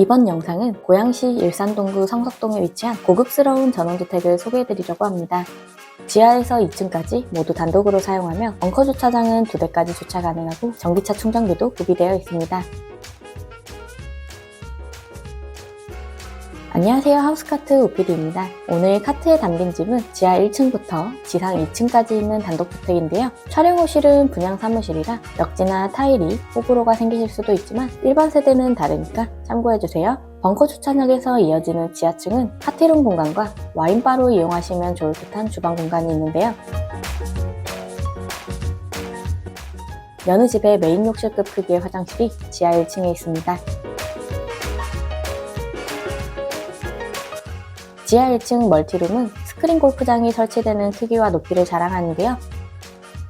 이번 영상은 고양시 일산동구 성석동에 위치한 고급스러운 전원주택을 소개해드리려고 합니다. 지하에서 2층까지 모두 단독으로 사용하며 벙커 주차장은 두 대까지 주차 가능하고 전기차 충전기도 구비되어 있습니다. 안녕하세요 하우스카트 오피디입니다. 오늘 카트에 담긴 집은 지하 1층부터 지상 2층까지 있는 단독주택인데요. 촬영 호실은 분양 사무실이라 벽지나 타일이 호불호가 생기실 수도 있지만 일반 세대는 다르니까 참고해주세요. 벙커 주차장에서 이어지는 지하층은 카티룸 공간과 와인바로 이용하시면 좋을 듯한 주방 공간이 있는데요. 여느 집의 메인 욕실급 크기의 화장실이 지하 1층에 있습니다. 지하 1층 멀티룸은 스크린 골프장이 설치되는 크기와 높이를 자랑하는데요.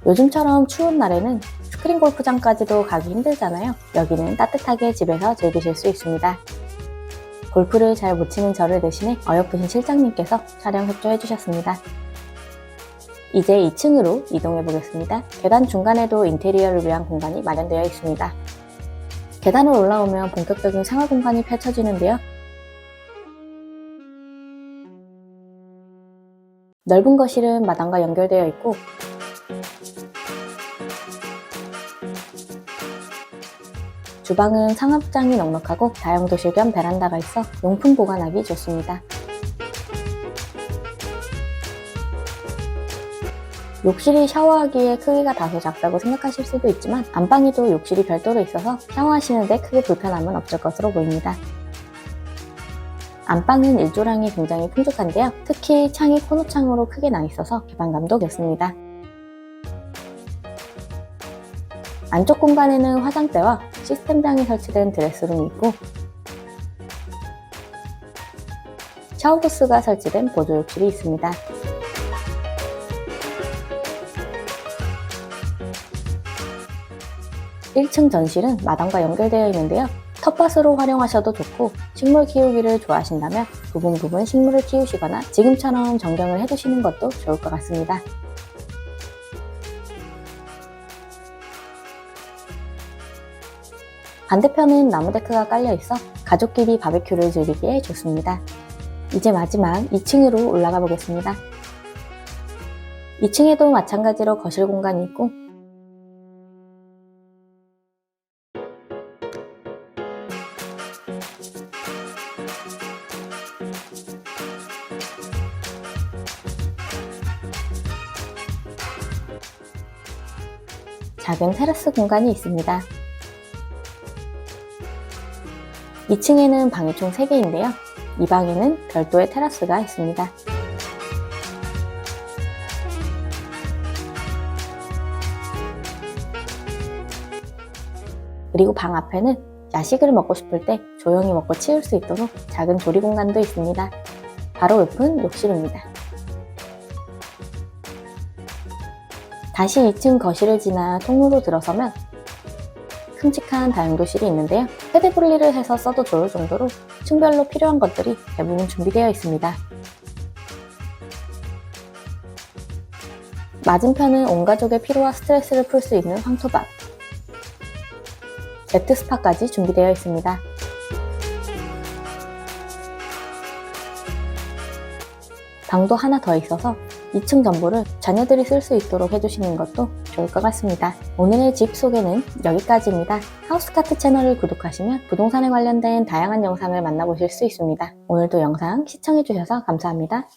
요즘처럼 추운 날에는 스크린 골프장까지도 가기 힘들잖아요. 여기는 따뜻하게 집에서 즐기실 수 있습니다. 골프를 잘 못 치는 저를 대신해 어여쁘신 실장님께서 촬영 협조해 주셨습니다. 이제 2층으로 이동해 보겠습니다. 계단 중간에도 인테리어를 위한 공간이 마련되어 있습니다. 계단을 올라오면 본격적인 생활 공간이 펼쳐지는데요. 넓은 거실은 마당과 연결되어 있고 주방은 상업장이 넉넉하고 다용도실 겸 베란다가 있어 용품 보관하기 좋습니다. 욕실이 샤워하기에 크기가 다소 작다고 생각하실 수도 있지만 안방에도 욕실이 별도로 있어서 샤워하시는데 크게 불편함은 없을 것으로 보입니다. 안방은 일조량이 굉장히 풍족한데요. 특히 창이 코너창으로 크게 나 있어서 개방감도 좋습니다. 안쪽 공간에는 화장대와 시스템장이 설치된 드레스룸이 있고 샤워부스가 설치된 보조욕실이 있습니다. (1층) 전실은 마당과 연결되어 있는데요. 텃밭으로 활용하셔도 좋고 식물 키우기를 좋아하신다면 부분 부분 식물을 키우시거나 지금처럼 정경을 해두시는 것도 좋을 것 같습니다. 반대편은 나무 데크가 깔려 있어 가족끼리 바베큐를 즐기기에 좋습니다. 이제 마지막 2층으로 올라가 보겠습니다. 2층에도 마찬가지로 거실 공간이 있고 작은 테라스 공간이 있습니다. 2층에는 방이 총 3개인데요. 이 방에는 별도의 테라스가 있습니다. 그리고 방 앞에는 야식을 먹고 싶을 때 조용히 먹고 치울 수 있도록 작은 조리 공간도 있습니다. 바로 옆은 욕실입니다. 다시 2층 거실을 지나 통로로 들어서면 큼직한 다용도실이 있는데요. 세대 분리를 해서 써도 좋을 정도로 층별로 필요한 것들이 대부분 준비되어 있습니다. 맞은편은 온 가족의 피로와 스트레스를 풀 수 있는 황토방, 제트 스파까지 준비되어 있습니다. 방도 하나 더 있어서 2층 전부를 자녀들이 쓸 수 있도록 해주시는 것도 좋을 것 같습니다. 오늘의 집 소개는 여기까지입니다. 하우스카트 채널을 구독하시면 부동산에 관련된 다양한 영상을 만나보실 수 있습니다. 오늘도 영상 시청해주셔서 감사합니다.